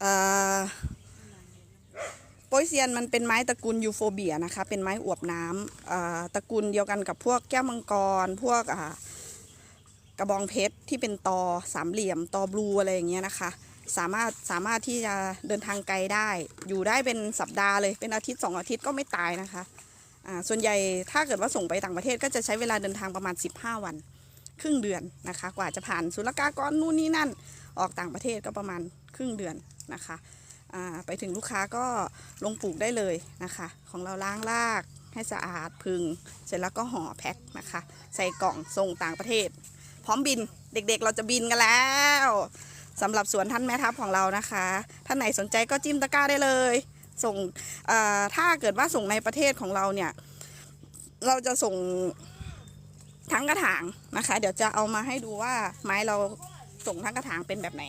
เอ่อโปยเซียนมันเป็นไม้ตระกูลยูโฟเบียนะคะ เป็นไม้อวบน้ำตระกูลเดียวกันกับพวกแก้วมังกร พวกกระบองเพชรที่เป็นตอสามเหลี่ยมตอบลูอะไรอย่างเงี้ยนะคะ สามารถสามารถที่จะเดินทางไกลได้ อยู่ได้เป็นสัปดาห์เลยเป็นอาทิตย์สองอาทิตย์ก็ไม่ตายนะคะส่วนใหญ่ถ้าเกิดว่าส่งไปต่างประเทศก็จะใช้เวลาเดินทางประมาณ 15 วัน ครึ่งเดือนนะคะ กว่าจะผ่านศุลกากรนู่นนี่นั่น ออกต่างประเทศก็ประมาณครึ่งเดือน นะคะไปถึงลูกค้าก็ลงปลูกได้เลยนะคะ ของเราล้างรากให้สะอาดพึง เสร็จแล้วก็ห่อแพ็คนะคะ ใส่กล่องส่งต่างประเทศ พร้อมบินเด็กๆเราจะบินกันแล้วสำหรับสวนท่านแม่ทัพของเรานะคะ ท่านไหนสนใจก็จิ้มตะกร้าได้เลย ส่งถ้าเกิดว่าส่งในประเทศของเราเนี่ย เราจะส่งทั้งกระถางนะคะ เดี๋ยวจะเอามาให้ดูว่าไม้เราส่งทั้งกระถางเป็นแบบไหน